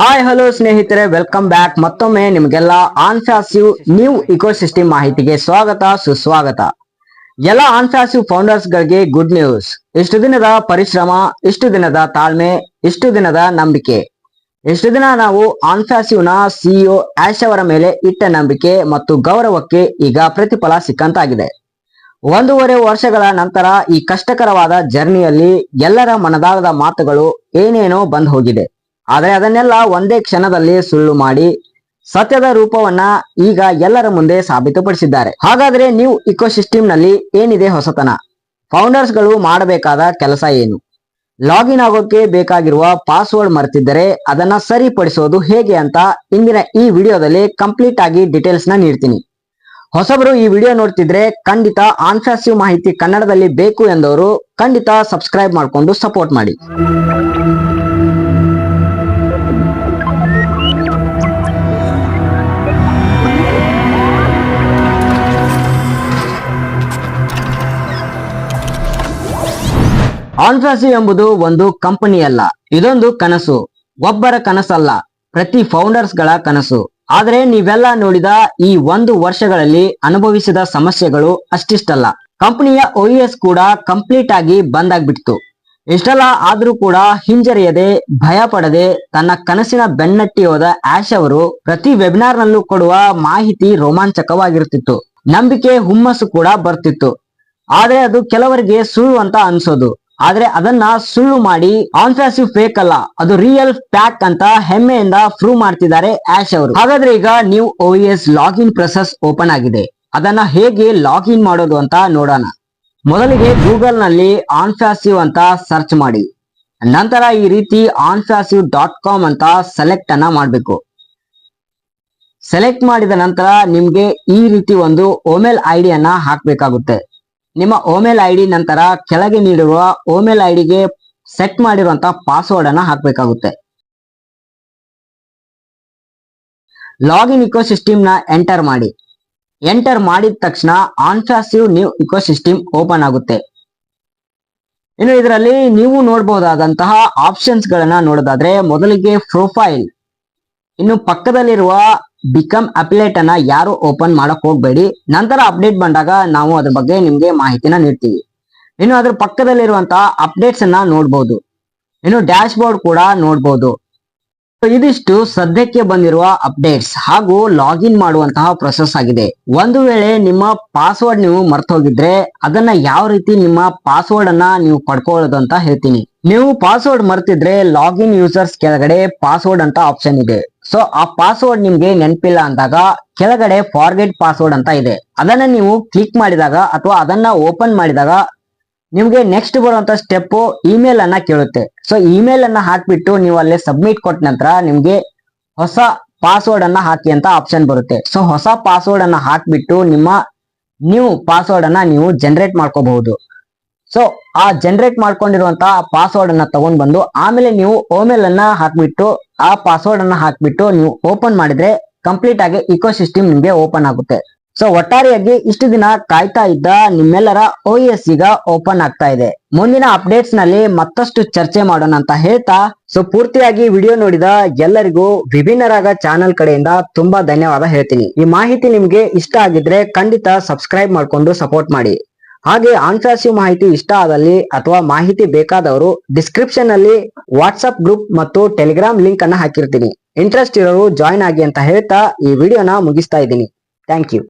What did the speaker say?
Hi hello ಸ್ನೇಹಿತರೆ welcome back ಮತ್ತೊಮ್ಮೆ ನಿಮಗೆಲ್ಲ ಆನ್ಫ್ಯಾಸಿವ್ ನ್ಯೂ ಇಕೋಸಿಸ್ಟಮ್ ಮಾಹಿತಿಗೆ ಸ್ವಾಗತ, ಸುಸ್ವಾಗತ. ಎಲ್ಲ ಆನ್ಫ್ಯಾಸಿವ್ ಫೌಂಡರ್ಸ್ ಗಳಿಗೆ ಗುಡ್ ನ್ಯೂಸ್ ಇಷ್ಟು ದಿನದ ಪರಿಶ್ರಮ, ಇಷ್ಟು ದಿನದ ತಾಳ್ಮೆ, ಇಷ್ಟು ದಿನದ ನಂಬಿಕೆ. ಇಷ್ಟು ದಿನ ನಾವು ಆನ್ಫ್ಯಾಸಿವ್ನ ಸಿಇಒ ಆಶ್ ಅವರ ಮೇಲೆ ಇಟ್ಟ ನಂಬಿಕೆ ಮತ್ತು ಗೌರವಕ್ಕೆ ಈಗ ಪ್ರತಿಫಲ ಸಿಕ್ಕಂತಾಗಿದೆ. ಒಂದೂವರೆ ವರ್ಷಗಳ ನಂತರ ಈ ಕಷ್ಟಕರವಾದ ಜರ್ನಿಯಲ್ಲಿ ಎಲ್ಲರ ಮನದಾಳದ ಮಾತುಗಳು ಏನೇನೋ ಬಂದ್ ಹೋಗಿದೆ. ಆದರೆ ಅದನ್ನೆಲ್ಲ ಒಂದೇ ಕ್ಷಣದಲ್ಲಿ ಸುಳ್ಳು ಮಾಡಿ ಸತ್ಯದ ರೂಪವನ್ನ ಈಗ ಎಲ್ಲರ ಮುಂದೆ ಸಾಬೀತುಪಡಿಸಿದ್ದಾರೆ. ಹಾಗಾದ್ರೆ ನೀವು ಇಕೋಸಿಸ್ಟಮ್ನಲ್ಲಿ ಏನಿದೆ ಹೊಸತನ? ಫೌಂಡರ್ಸ್ಗಳು ಮಾಡಬೇಕಾದ ಕೆಲಸ ಏನು? ಲಾಗಿನ್ ಆಗೋಕೆ ಬೇಕಾಗಿರುವ ಪಾಸ್ವರ್ಡ್ ಮರೆತಿದ್ದರೆ ಅದನ್ನ ಸರಿಪಡಿಸೋದು ಹೇಗೆ ಅಂತ ಇಂದಿನ ಈ ವಿಡಿಯೋದಲ್ಲಿ ಕಂಪ್ಲೀಟ್ ಆಗಿ ಡೀಟೇಲ್ಸ್ನ ನೀಡ್ತೀನಿ. ಹೊಸಬರು ಈ ವಿಡಿಯೋ ನೋಡ್ತಿದ್ರೆ ಖಂಡಿತ ಆನ್ಫಾಸಿವ್ ಮಾಹಿತಿ ಕನ್ನಡದಲ್ಲಿ ಬೇಕು ಎಂದವರು ಖಂಡಿತ ಸಬ್ಸ್ಕ್ರೈಬ್ ಮಾಡಿಕೊಂಡು ಸಪೋರ್ಟ್ ಮಾಡಿ. ಆನ್ಫಾಸಿವ್ ಎಂಬುದು ಒಂದು ಕಂಪನಿ ಅಲ್ಲ ಇದೊಂದು ಕನಸು. ಒಬ್ಬರ ಕನಸಲ್ಲ, ಪ್ರತಿ ಫೌಂಡರ್ಸ್ಗಳ ಕನಸು. ಆದರೆ ನೀವೆಲ್ಲ ನೋಡಿದ ಈ ಒಂದು ವರ್ಷಗಳಲ್ಲಿ ಅನುಭವಿಸಿದ ಸಮಸ್ಯೆಗಳು ಅಷ್ಟಿಷ್ಟಲ್ಲ. ಕಂಪನಿಯ ಓಇಎಸ್ ಕೂಡ ಕಂಪ್ಲೀಟ್ ಆಗಿ ಬಂದ್ ಆಗ್ಬಿಡ್ತು ಇಷ್ಟೆಲ್ಲ ಆದ್ರೂ ಕೂಡ ಹಿಂಜರಿಯದೆ ಭಯ ಪಡದೆ ತನ್ನ ಕನಸಿನ ಬೆನ್ನಟ್ಟಿ ಹೋದ ಆಶ್ ಅವರು ಪ್ರತಿ ವೆಬಿನಾರ್ ನಲ್ಲೂ ಕೊಡುವ ಮಾಹಿತಿ ರೋಮಾಂಚಕವಾಗಿರುತ್ತಿತ್ತು ನಂಬಿಕೆ, ಹುಮ್ಮಸ್ಸು ಕೂಡ ಬರ್ತಿತ್ತು. ಆದ್ರೆ ಅದು ಕೆಲವರಿಗೆ ಸುಳ್ಳು ಅಂತ ಅನ್ಸೋದು. ಆದ್ರೆ ಅದನ್ನ ಸುಳ್ಳು ಮಾಡಿ ಆನ್ಫ್ಯಾಸಿವ್ ಫೇಕ್ ಅಲ್ಲ, ಅದು ರಿಯಲ್ ಪ್ಯಾಕ್ ಅಂತ ಹೆಮ್ಮೆಯಿಂದ ಪ್ರೂವ್ ಮಾಡ್ತಿದ್ದಾರೆ ಆಶ್ ಅವರು. ಹಾಗಾದ್ರೆ ಈಗ new S login process open ಆಗಿದೆ. ಅದನ್ನ ಹೇಗೆ ಲಾಗಿನ್ ಮಾಡೋದು ಅಂತ ನೋಡೋಣ. ಮೊದಲಿಗೆ ಗೂಗಲ್ನಲ್ಲಿ ಆನ್ಫಾಸಿವ್ ಅಂತ ಸರ್ಚ್ ಮಾಡಿ. ನಂತರ ಈ ರೀತಿ ಆನ್ಫಾಸಿವ್ ಡಾಟ್ ಕಾಮ್ ಅಂತ ಸೆಲೆಕ್ಟ್ ಅನ್ನ ಮಾಡಬೇಕು. ಸೆಲೆಕ್ಟ್ ಮಾಡಿದ ನಂತರ ನಿಮ್ಗೆ ಈ ರೀತಿ ಒಂದು ಓಮೇಲ್ ಐಡಿಯನ್ನ ಹಾಕ್ಬೇಕಾಗುತ್ತೆ. ನಿಮ್ಮ ಓಮೇಲ್ ಐಡಿ ನಂತರ ಕೆಳಗೆ ನೀಡಿರುವ ಓಮೇಲ್ ಐಡಿಗೆ ಸೆಟ್ ಮಾಡಿರುವಂತಹ ಪಾಸ್ವರ್ಡ್ ಅನ್ನ ಹಾಕಬೇಕಾಗುತ್ತೆ. ಲಾಗಿನ್ ಇಕೋಸಿಸ್ಟಮ್ನ ಎಂಟರ್ ಮಾಡಿ. ಎಂಟರ್ ಮಾಡಿದ ತಕ್ಷಣ ಆನ್ಫಾಸಿವ್ ನ್ಯೂ ಇಕೋಸಿಸ್ಟಮ್ ಓಪನ್ ಆಗುತ್ತೆ. ಇನ್ನು ಇದರಲ್ಲಿ ನೀವು ನೋಡಬಹುದಾದಂತಹ ಆಪ್ಷನ್ಸ್ ಗಳನ್ನ ನೋಡೋದಾದ್ರೆ ಮೊದಲಿಗೆ ಪ್ರೊಫೈಲ್ ಇನ್ನು ಪಕ್ಕದಲ್ಲಿರುವ ಬಿಕಮ್ ಅಪ್ಲೇಟ್ ಅನ್ನ ಯಾರು ಓಪನ್ ಮಾಡಕ್ ಹೋಗ್ಬೇಡಿ. ನಂತರ ಅಪ್ಡೇಟ್ ಬಂದಾಗ ನಾವು ಅದ್ರ ಬಗ್ಗೆ ನಿಮ್ಗೆ ಮಾಹಿತಿನ ನೀಡ್ತೀವಿ. ಇನ್ನು ಅದ್ರ ಪಕ್ಕದಲ್ಲಿರುವಂತಹ ಅಪ್ಡೇಟ್ಸ್ ಅನ್ನ ನೋಡ್ಬೋದು. ಇನ್ನು ಡ್ಯಾಶ್ ಬೋರ್ಡ್ ಕೂಡ ನೋಡ್ಬೋದು. ಇದಿಷ್ಟು ಸದ್ಯಕ್ಕೆ ಬಂದಿರುವ ಅಪ್ಡೇಟ್ಸ್ ಹಾಗೂ ಲಾಗಿನ್ ಮಾಡುವಂತಹ ಪ್ರೊಸೆಸ್ ಆಗಿದೆ. ಒಂದು ವೇಳೆ ನಿಮ್ಮ ಪಾಸ್ವರ್ಡ್ ನೀವು ಮರ್ತೋಗಿದ್ರೆ, ಅದನ್ನ ಯಾವ ರೀತಿ ನಿಮ್ಮ ಪಾಸ್ವರ್ಡ್ ಅನ್ನ ನೀವು ಪಡ್ಕೊಳ್ಳೋದು ಅಂತ ಹೇಳ್ತೀನಿ. ನೀವು ಪಾಸ್ವರ್ಡ್ ಮರ್ತಿದ್ರೆ ಲಾಗಿನ್ ಯೂಸರ್ಸ್ ಕೆಳಗಡೆ ಪಾಸ್ವರ್ಡ್ ಅಂತ ಆಪ್ಷನ್ ಇದೆ. ಸೊ ಆ ಪಾಸ್ವರ್ಡ್ ನಿಮ್ಗೆ ನೆನಪಿಲ್ಲ ಅಂದಾಗ ಕೆಳಗಡೆ ಫಾರ್ಗೆಟ್ ಪಾಸ್ವರ್ಡ್ ಅಂತ ಇದೆ. ಅದನ್ನ ನೀವು ಕ್ಲಿಕ್ ಮಾಡಿದಾಗ ಅಥವಾ ಅದನ್ನ ಓಪನ್ ಮಾಡಿದಾಗ ನಿಮ್ಗೆ ನೆಕ್ಸ್ಟ್ ಬರುವಂತ ಸ್ಟೆಪ್ ಇಮೇಲ್ ಅನ್ನ ಕೇಳುತ್ತೆ. ಸೊ ಇಮೇಲ್ ಅನ್ನ ಹಾಕ್ಬಿಟ್ಟು ನೀವು ಅಲ್ಲಿ ಸಬ್ಮಿಟ್ ಕೊಟ್ಟ ನಂತರ ನಿಮ್ಗೆ ಹೊಸ ಪಾಸ್ವರ್ಡ್ ಅನ್ನ ಹಾಕಿ ಅಂತ ಆಪ್ಷನ್ ಬರುತ್ತೆ. ಸೊ ಹೊಸ ಪಾಸ್ವರ್ಡ್ ಅನ್ನ ಹಾಕ್ಬಿಟ್ಟು ನಿಮ್ಮ ನ್ಯೂ ಪಾಸ್ವರ್ಡ್ ಅನ್ನ ನೀವು ಜನರೇಟ್ ಮಾಡ್ಕೋಬಹುದು. ಸೊ ಆ ಜನರೇಟ್ ಮಾಡ್ಕೊಂಡಿರುವಂತಹ ಪಾಸ್ವರ್ಡ್ ಅನ್ನ ತಗೊಂಡ್ ಬಂದು ಆಮೇಲೆ ನೀವು ಓಮೇಲ್ ಅನ್ನ ಹಾಕ್ಬಿಟ್ಟು ಆ ಪಾಸ್ವರ್ಡ್ ಅನ್ನ ಹಾಕ್ಬಿಟ್ಟು ನೀವು ಓಪನ್ ಮಾಡಿದ್ರೆ ಕಂಪ್ಲೀಟ್ ಆಗಿ ಇಕೋ ನಿಮಗೆ ನಿಮ್ಗೆ ಓಪನ್ ಆಗುತ್ತೆ. ಸೊ ಒಟ್ಟಾರೆಯಾಗಿ ಇಷ್ಟು ದಿನ ಕಾಯ್ತಾ ಇದ್ದ ನಿಮ್ಮೆಲ್ಲರ ಓ ಎಸ್ ಈಗ ಓಪನ್ ಆಗ್ತಾ ಇದೆ. ಮುಂದಿನ ಅಪ್ಡೇಟ್ಸ್ನಲ್ಲಿ ಮತ್ತಷ್ಟು ಚರ್ಚೆ ಮಾಡೋಣ ಅಂತ ಹೇಳ್ತಾ ಸೊ ಪೂರ್ತಿಯಾಗಿ ವಿಡಿಯೋ ನೋಡಿದ ಎಲ್ಲರಿಗೂ ವಿಭಿನ್ನರಾಗ ಚಾನೆಲ್ ಕಡೆಯಿಂದ ತುಂಬಾ ಧನ್ಯವಾದ ಹೇಳ್ತೀನಿ. ಈ ಮಾಹಿತಿ ನಿಮ್ಗೆ ಇಷ್ಟ ಆಗಿದ್ರೆ ಖಂಡಿತ ಸಬ್ಸ್ಕ್ರೈಬ್ ಮಾಡ್ಕೊಂಡು ಸಪೋರ್ಟ್ ಮಾಡಿ. ಹಾಗೆ ಆನ್ಫಾಸಿವ್ ಮಾಹಿತಿ ಇಷ್ಟ ಆದಲ್ಲಿ ಅಥವಾ ಮಾಹಿತಿ ಬೇಕಾದವರು ಡಿಸ್ಕ್ರಿಪ್ಷನ್ನಲ್ಲಿ ವಾಟ್ಸ್ಆಪ್ ಗ್ರೂಪ್ ಮತ್ತು ಟೆಲಿಗ್ರಾಮ್ ಲಿಂಕ್ ಅನ್ನ ಹಾಕಿರ್ತೀನಿ. ಇಂಟ್ರೆಸ್ಟ್ ಇರೋರು ಜಾಯ್ನ್ ಆಗಿ ಅಂತ ಹೇಳ್ತಾ ಈ ವಿಡಿಯೋನ ಮುಗಿಸ್ತಾ ಇದ್ದೀನಿ. Thank you